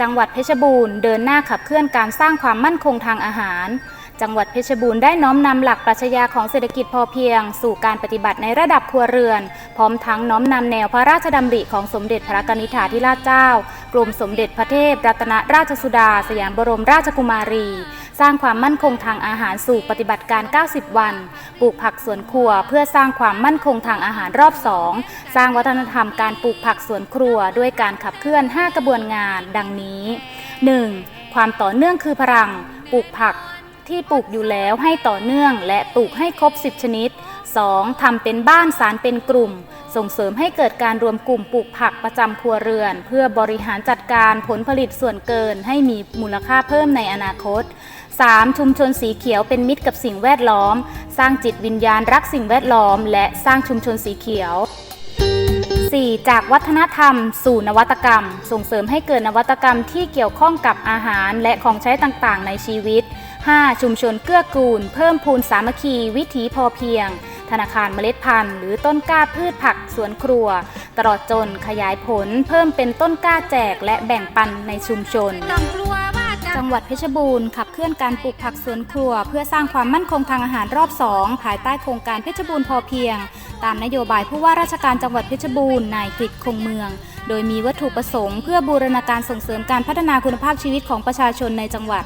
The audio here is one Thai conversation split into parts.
จังหวัดเพชรบูรณ์เดินหน้าขับเคลื่อนการสร้างความมั่นคงทางอาหาร จังหวัดเพชรบูรณ์ได้น้อมนำหลักปรัชญาของเศรษฐกิจพอเพียง สู่การปฏิบัติในระดับครัวเรือน พร้อมทั้งน้อมนำแนวพระราชดำริของสมเด็จพระกนิษฐาธิราชเจ้า กรมสมเด็จพระเทพรัตนราชสุดา สยามบรมราชกุมารี สร้างความมั่นคงทางอาหารสู่ปฏิบัติการ 90 วัน ปลูกผักสวนครัว เพื่อสร้างความมั่นคงทางอาหารรอบ2สร้างวัฒนธรรมการปลูกผักสวนครัว ด้วยการขับเคลื่อน 5 กระบวนงาน ดังนี้ 1. ความต่อเนื่องคือพลัง ปลูกผัก ที่ปลูกอยู่แล้วให้ต่อเนื่องและปลูกให้ครบ 10 ชนิด 2. ทำเป็นบ้านสารเป็นกลุ่ม ส่งเสริมให้เกิดการรวมกลุ่มปลูกผักประจำครัวเรือน เพื่อบริหารจัดการผลผลิตส่วนเกินให้มีมูลค่าเพิ่มในอนาคต 3. ชุมชนสีเขียวเป็นมิตรกับสิ่งแวดล้อม สร้างจิตวิญญาณรักสิ่งแวดล้อม และสร้างชุมชนสีเขียว 4. จากวัฒนธรรม สู่นวัตกรรม ส่งเสริมให้เกิดนวัตกรรมที่เกี่ยวข้องกับอาหารและของใช้ต่างๆ ในชีวิต 5. ชุมชนเกื้อกูล เพิ่มพูนสามัคคี วิถีพอเพียง ธนาคารเมล็ดพันธุ์ หรือต้นกล้าพืชผักสวนครัว ตลอดจนขยายผล เพิ่มเป็นต้นกล้าแจกและแบ่งปันในชุมชนต้องกลัวว่าจะจังหวัดเพชรบูรณ์ขับเคลื่อนการปลูกผักสวนครัว เพื่อสร้างความมั่นคงทางอาหารรอบ2ภายใต้โครงการเพชรบูรณ์พอเพียง ตามนโยบายผู้ว่าราชการจังหวัดเพชรบูรณ์นายกฤษคงเมือง โดยมีวัตถุประสงค์เพื่อบูรณาการส่งเสริมการพัฒนาคุณภาพชีวิตของประชาชนในจังหวัด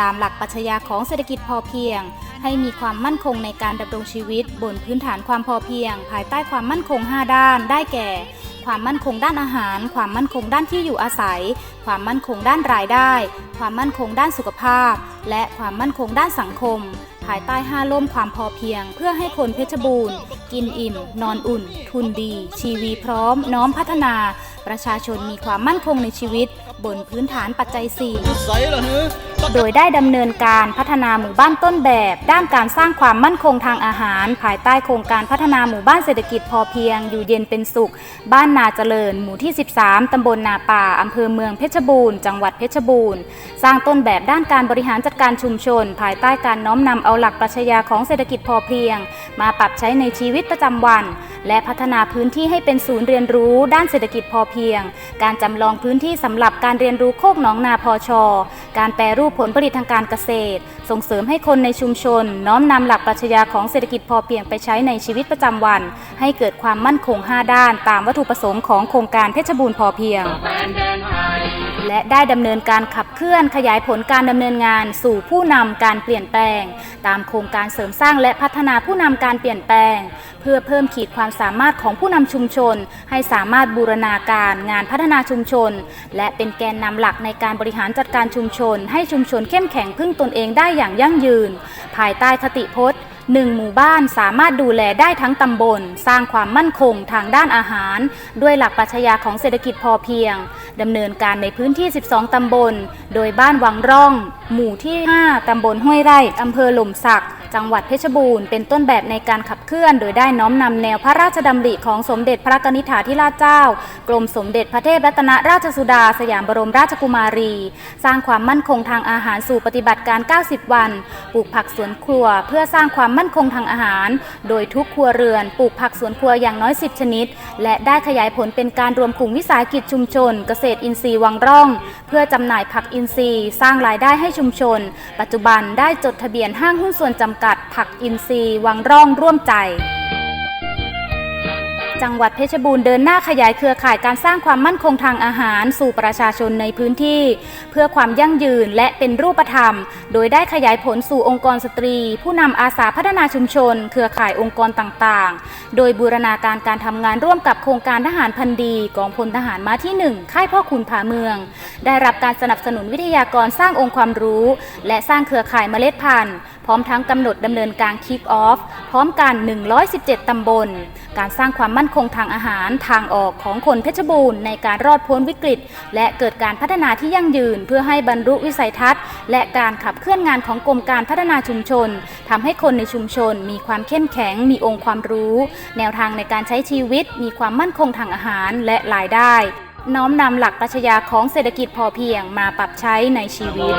ตามหลักปรัชญาของเศรษฐกิจพอเพียง ให้มีความมั่นคงในการดำรงชีวิต บนพื้นฐานความพอเพียง ภายใต้ความมั่นคง 5 ด้านได้แก่ ความมั่นคงด้านอาหาร ความมั่นคงด้านที่อยู่อาศัย ความมั่นคงด้านรายได้ ความมั่นคงด้านสุขภาพ และความมั่นคงด้านสังคม ภายใต้ห้าล่มความพอเพียง เพื่อให้คนเพชรบูรณ์ กินอิ่ม นอนอุ่น ทุนดี ชีวีพร้อม น้อมพัฒนา ประชาชนมีความมั่นคงในชีวิต บนพื้นฐานปัจจัย4ใสเหรอฮะโดยได้ดำเนินการพัฒนาหมู่บ้านต้นแบบ ด้านการสร้างความมั่นคงทางอาหาร ภายใต้โครงการพัฒนาหมู่บ้านเศรษฐกิจพอเพียง อยู่เย็นเป็นสุข บ้านนาเจริญ หมู่ที่ 13 ตำบลนาป่าอำเภอเมืองเพชชรบูรณ์ จังหวัดเพชรบูรณ์ สร้างต้นแบบด้านการบริหารจัดการชุมชน ภายใต้การน้อมนำเอาหลักปรัชญาของเศรษฐกิจพอเพียง มาปรับใช้ในชีวิตประจำวัน และพัฒนาพื้นที่ให้เป็นศูนย์เรียนรู้ ด้านเศรษฐกิจพอเพียง การจำลองพื้นที่สำหรับการเรียนรู้โคกหนองนาพอชอการแปรรูปผลผลิตทางการเกษตร ส่งเสริมให้คนในชุมชน น้อมนำหลักปรัชญาของเศรษฐกิจพอเพียงไปใช้ในชีวิตประจำวัน ให้เกิดความมั่นคง 5 ด้าน ตามวัตถุประสงค์ของโครงการเพชรบูรณ์พอเพียง และได้ดำเนินการขับเคลื่อนขยายผลการดำเนินงาน สู่ผู้นำการเปลี่ยนแปลง ตามโครงการเสริมสร้างและพัฒนาผู้นำการเปลี่ยนแปลง เพื่อเพิ่มขีดความสามารถของผู้นำชุมชน ให้สามารถบูรณาการงานพัฒนาชุมชน และเป็นแกนนำหลักในการบริหารจัดการชุมชน ให้ชุมชนเข้มแข็งพึ่งตนเองได้อย่างยั่งยืน ภายใต้คติพจน์ หนึ่งหมู่บ้านสามารถดูแลได้ทั้งตำบล สร้างความมั่นคงทางด้านอาหาร ด้วยหลักปรัชญาของเศรษฐกิจพอเพียงดำเนินการในพื้นที่ 12 ตำบล โดยบ้านวังร่อง หมู่ที่ 5 ตำบลห้วยไร่อำเภอหล่มสัก จังหวัดเพชรบูรณ์เป็นต้นแบบในการขับเคลื่อน โดยได้น้อมนำแนวพระราชดำริของสมเด็จพระกนิษฐาธิราชเจ้า กรมสมเด็จพระเทพรัตนราชสุดา สยามบรมราชกุมารี สร้างความมั่นคงทางอาหารสู่ปฏิบัติการ 90 วัน ปลูกผักสวนครัว เพื่อสร้างความมั่นคงทางอาหาร โดยทุกครัวเรือนปลูกผักสวนครัวอย่างน้อย 10 ชนิด และได้ขยายผลเป็นการรวมกลุ่มวิสาหกิจชุมชน เกษตรอินทรีย์วังร่อง เพื่อจำหน่ายผักอินทรีย์ สร้างรายได้ให้ชุมชน ปัจจุบันได้จดทะเบียนห้างหุ้นส่วนจำกัดผักอินทรีย์วังร่องร่วมใจ จังหวัดเพชรบูรณ์เดินหน้าขยายเครือข่ายการสร้างความมั่นคงทางอาหารสู่ประชาชนในพื้นที่ เพื่อความยั่งยืนและเป็นรูปธรรม โดยได้ขยายผลสู่องค์กรสตรี ผู้นำอาสาพัฒนาชุมชน เครือข่ายองค์กรต่างๆ โดยบูรณาการการทำงานร่วมกับโครงการทหารพันดีกองพลทหารม้าที่ 1 ค่ายพ่อขุนผาเมือง ได้รับการสนับสนุนวิทยากรสร้างองค์ความรู้ และสร้างเครือข่ายเมล็ดพันธุ์ พร้อมทั้งกำหนดดำเนินการ Kick Off พร้อมกัน 117 ตำบล การสร้างความมั่นคงทางอาหารทางออกของคนเพชรบูรณ์ในการรอดพ้นวิกฤต และเกิดการพัฒนาที่ยั่งยืน เพื่อให้บรรลุวิสัยทัศน์ และการขับเคลื่อนงานของกรมการพัฒนาชุมชนทำให้คนในชุมชน มีความเข้มแข็ง มีองค์ความรู้ แนวทางในการใช้ชีวิต มีความมั่นคงทางอาหารและรายได้ น้อมนำหลักปรัชญาของเศรษฐกิจพอเพียงมาปรับใช้ในชีวิต